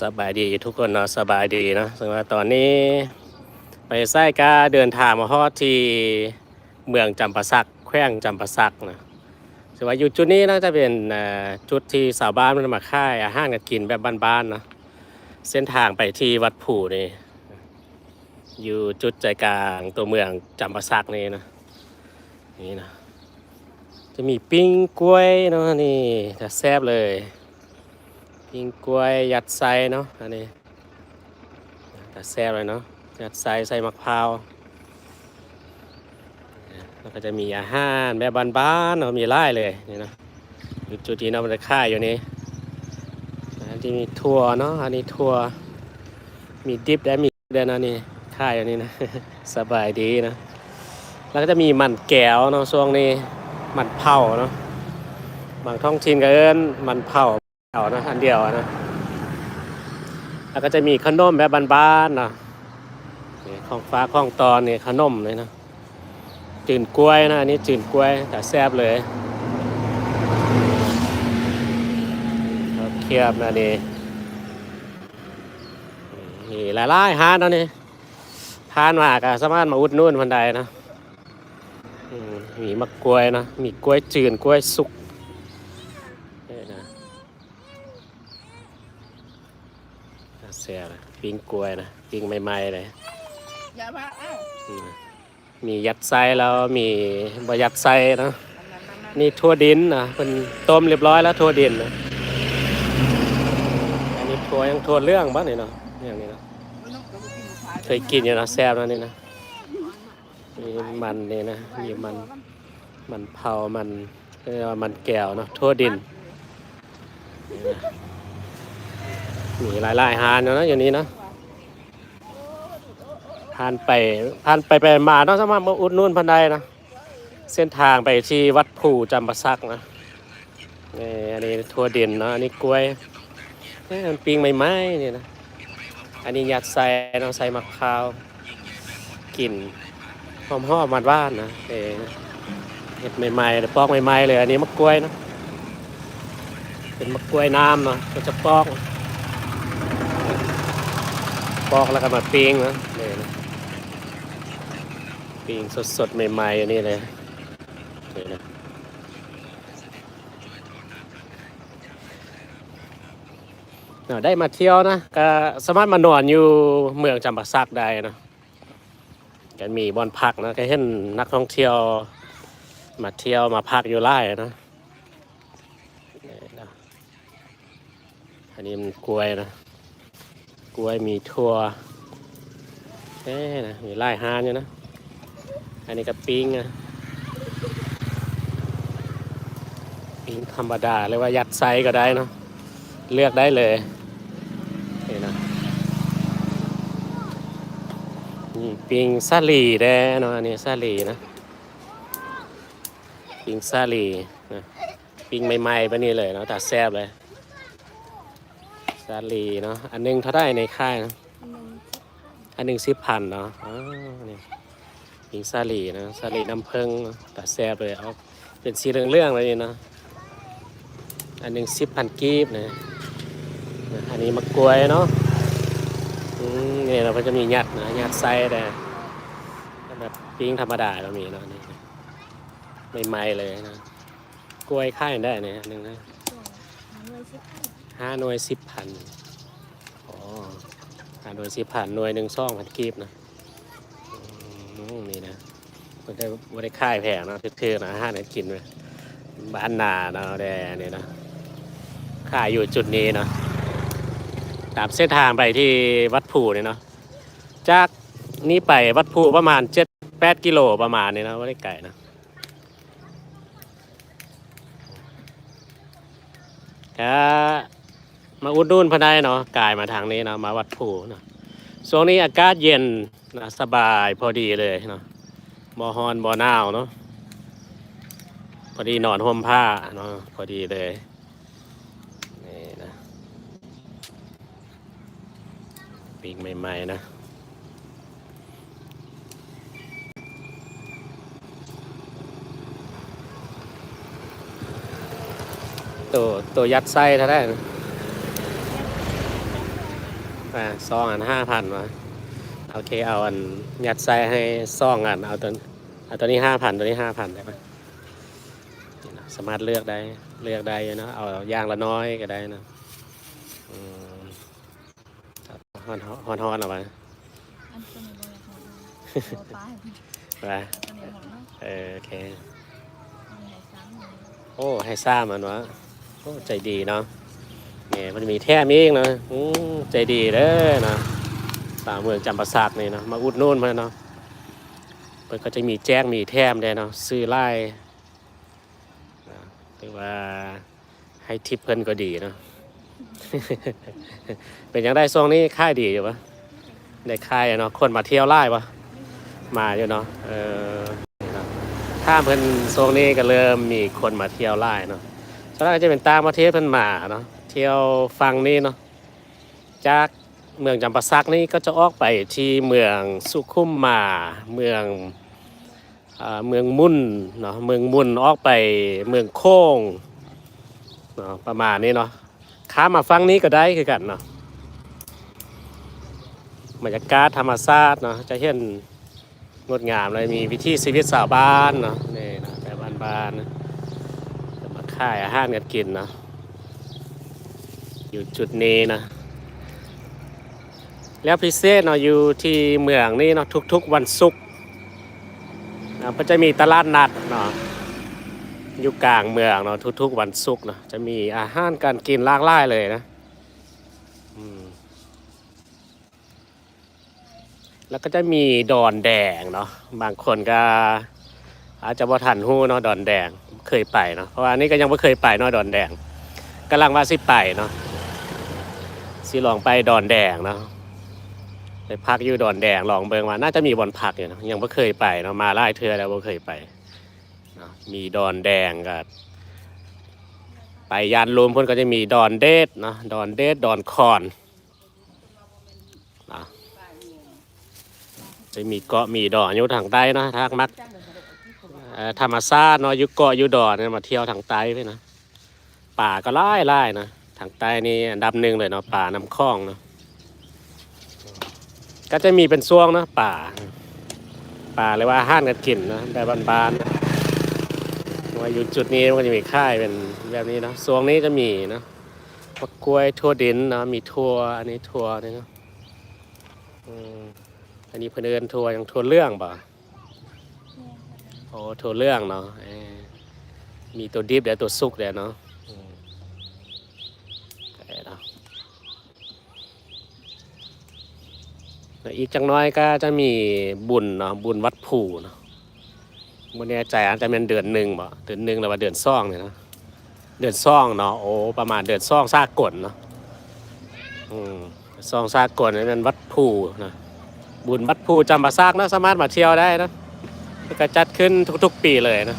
สบายดีทุกคนเนาะสบายดีเนาะซึ่งว่าตอนนี้ ไปไส้กาเดินทางมาฮอดที่เมืองจำปาสักแขวงจำปาสักนะซึ่งว่าอยู่จุดนี้น่าจะเป็นจุดที่สาวบ้านมันมาค่ายอาหารกันกินแบบบ้านๆเนาะเส้นทางไปที่วัดผู่นี่อยู่จุดใจกลางตัวเมืองจำปาสักนี่นะนี่นะจะมีปิ้งกล้วยเนาะนี่จะแซ่บเลย ปิ้งกล้วยยัดไส้เนาะอันนี้แต่แซ่บเลยเนาะยัดไส้ใส่มะพร้าวแล้วก็จะมีอาหารแบบบ้านๆเนาะมีไล่เลยนี่นะอยู่จุดที่น้ำมันจะค่ายอยู่นี่อันที่มีถั่วเนาะอันนี้ถั่วมีดิบและมีเดนนะนี่ค่ายอยู่นี่นะสบายดีนะแล้วก็จะมีมันแก้วเนาะช่วงนี้มันเผาเนาะบางท้องถิ่นก็เอิ้นมันเผา เอานะอันเดียวนะ แล้วก็จะมีขนมแบบบ้านๆนะนี่ของฟ้าของตอนนี่ขนมเลยนะจืนกล้วยนะอันนี้จืนกล้วยแต่แซ่บเลยเคียบนะนี่นี่หลายๆฮานเนาะนี่ทานมาก็สามารถมาอุดนู่นพันใดนะมมีมะกล้วยนะมีกล้วยจืนกล้วยสุกนี่นะ เสียนะปิ้งกล้วยนะปิ้งใหม่ๆเลยอย่ามาเอ้าอืมมียัดไส้แล้วมีบยัดไส้นะนั่นๆๆนี่ทั่วดินนะเป็นต้มเรียบร้อยแล้วทั่วดินนะอันนี้ทั่วยังทั่วเรื่องบ้างนี่เนาะอย่างนี้เนาะๆมันต้องเอาไปกินหมูเคยกินอยู่นะแซ่บนะนี่นะมีมันนี่นะมีมันมันเผามันเรียกว่ามันแก้วเนาะทั่วดินนี่นะ มีหลายๆอาหารอยู่นะอย่างนี้นะผ่านไปผ่านไปไปมาต้องสามารถมาอุดนู่นพันใดนะเส้นทางไปที่วัดผู่จำปาสักนะนี่อันนี้ทั่วดินเนาะอันนี้กล้วยนี่มันปิงใหม่ๆนี่นะอันนี้ยัดใส่เนาะใส่มะพร้าวกลิ่นหอมหอมมันว่านนะเอเห็ดใหม่ๆเลยปอกใหม่ๆเลย อันนี้มะกล้วยนะเป็นมะกล้วยน้ำเนาะก็จะปอก ปอกแล้วก็มาปิ้งนะนี่นะปิ้งสดๆใหม่ๆอันนี้เลยนี่นะได้มาเที่ยวนะก็สามารถมานอนอยู่เมืองจำปาสักได้นะกันมีบอนพักนะก็เห็นนักท่องเที่ยว มาเที่ยวมาพักอยู่ไล่นะอันนี้มันกล้วยนะ กล้วยมีถั่วเอ๊ะนะมีไล่ฮานอยู่นะ อันนี้ก็ปิ้งอะปิ้งธรรมดาเลยว่ายัดไส้ก็ได้เนาะเลือกได้เลยนี่นะนี่ปิ้งซาลีแด้เนาะอันนี้ซาลีนะปิ้งซาลีนะปิ้งใหม่ๆปะนี่เลยเนาะแต่แซ่บเลยาลีเนาะอันหนึงเท่าได้ในค่ายนะอันหนึ่งสิบพันเนาะอ๋อนี่ยิงซาลีนะซาลีน้ำผึ้งเนาแซบเลยเอาเป็นสีเรื่องๆเลยเนาะอันหนึ่งสิบพันกีบนะอันนี้มะกล้วยเนาะอืมนี่เราก็จะมีหยัดนะหยัดไส้แต่แบบปิ้งธรรมดาเรามีเนาะนี่ใหม่ๆเลยนะกล้วยค่ายได้เนี่ยอันหนึ่งนะ ห้าหน่วยสิบพันอ๋อห้าหน่วยสิบพันหน่วยหนึ่งซ่องพันกีบนะนี่นะมันได้บริค่ายแพงนะเทือๆนะห้าเนี่ยกินไปบ้านนาเนาะแดนี่นะค่ายอยู่จุดนี้เนาะตามเส้นทางไปที่วัดผู่เนี่ยเนาะจากนี้ไปวัดผู่ประมาณเจ็ดแปดกิโลประมาณนี้นะว่ได้ไก่นะก็ มาอุดหนุนพะได้เนาะกายมาทางนี้เนาะมาวัดผูเนาะช่วงนี้อากาศเย็นนะสบายพอดีเลยเนาะบ่ฮ้อนบ่หนาวเนาะพอดีนอนห่มผ้าเนาะพอดีเลยนี่นะปีกใหม่ๆนะตัวตัวยัดไส้เท่าได้นะ อ่าซองอันห้าพันวะโอเคเอาอันยัดใส่ให้ซองอันเอาตัวเอาตัวนี้ห้าพันตัวนี้ห้าพันได้ปะนี่นะสามารถเลือกได้เลือกได้อยู่เนอะเอาอย่างละน้อยก็ได้นะอืมครับฮอนฮอนฮอนเอาไปอันตัวนี้บ่อยากเอาเอาปลาให้ไปตัวนี้หมดเนาะเออโอเคอันนี้ให้ซ้ำเลยโอ้ให้ซ่ามันวะโอ้ใจดีเนาะเนี่มันมีแท่มอีกเนาะอืมใจดีเด้อนะสาวเมืองจำปาสักนี่เนาะมาอุดนู่นมาเนาะเพิ่นก็จะมีแจ้งมีแท่มได้เนาะซื้อไล่นะหรือว่าให้ทิปเพิ่นก็ดีเนาะเป็นยังได้ช่วงนี้ค่ายดีอยู่ปะได้ค่ายเนาะคนมาเที่ยวไล่ปะมาอยู่เนาะเออท่าะถ้าเพิ่นโซนนี้ก็เริ่มมีคนมาเที่ยวไล่เนาะส่วนมากก็จะเป็นตางประเทศเพิ่นมาเนาะ เที่ยวฟังนี้เนาะจากเมืองจำปาสักนี่ก็จะออกไปที่เมืองสุขุมมาเมืองเมืองมุ่นเนาะเมืองมุ่นออกไปเมืองโค้งเนาะประมาณนี้เนาะข้ามาฟังนี้ก็ได้คือกันเนาะบรรยากาศธรรมชาติเนาะจะเห็นงดงามเลยมีวิถีชีวิตสาวบ้านเนาะนี่นะแบบบ้านๆนจะมาค่ายอาหารกันกินเนาะ อยู่จุดนี้นะ แล้วพิเศษเนาะอยู่ที่เมืองนี่เนาะทุกๆวันศุกร์นะก็จะมีตลาดนัดเนาะอยู่กลางเมืองเนาะทุกๆวันศุกร์เนาะจะมีอาหารการกินหลากหลายเลยนะแล้วก็จะมีดอนแดงเนาะบางคนก็อาจจะบ่ทันหู้เนาะดอนแดงเคยไปเนาะเพราะว่าอันนี้ก็ยังไม่เคยไปเนาะดอนแดงกำลังว่าสิไปเนาะ สิลองไปดอนแดงเนาะไปพักอยู่ดอนแดงลองเบิงว่าน่าจะมีบอนพักอยู่นะยังไม่เคยไปเนาะมาหลายเทือแล้วบ่เคยไปเนาะมีดอนแดงกับไปยานลมพิ่นก็จะมีดอนเดดเนาะดอนเดดดอนคอนนะจะมีเกาะมีดอนอยู่ทางใต้เนาะทางมักธรรมชาติเนาะอยู่เกาะอยู่ดอนเนี่ยมาเที่ยวทางใต้ไปนะป่าก็ไล่ไล่นะางใต้นี่อันดับหนึ่งเลยเนาะป่าน้ำคลองเนาะก็จะมีเป็นช่วงเนาะป่า ป่าเลยว่าห้านกันกินนะแบบบานๆนะว่าอยู่จุดนี้มันก็จะมีค่ายเป็นแบบนี้เนาะช่วงนี้จะมีเนาะมะกล้วยทั่วดินเนาะมีทั่วอันนี้ทั่วนี่เนาะอันนี้เพื่นเอินทัวยังทัวเรื่องป่ะโอ้ทัวเรื่องเนาะมีตัวดิบเดี๋ยวตัวสุกเดี๋ยวเนาะอืมโอเคเนาะ แล้วอีกจังน้อยก็จะมีบุญเนาะบุญวัดผูเนาะมื่อนี้ใจอาจจะเป็นเดือนหนึ่งบ่เดือนหนึ่งหรือว่าเดือนซ่องเนี่ยนะเดือนซ่องเนาะโอ้ประมาณเดือนซ่องซากกลเนาะอืมซ่องซากกลนี่เป็นวัดผูนะบุญวัดภูจำปาซากนะสามารถมาเที่ยวได้นะก็จัดขึ้นทุกๆ ปีเลยนะ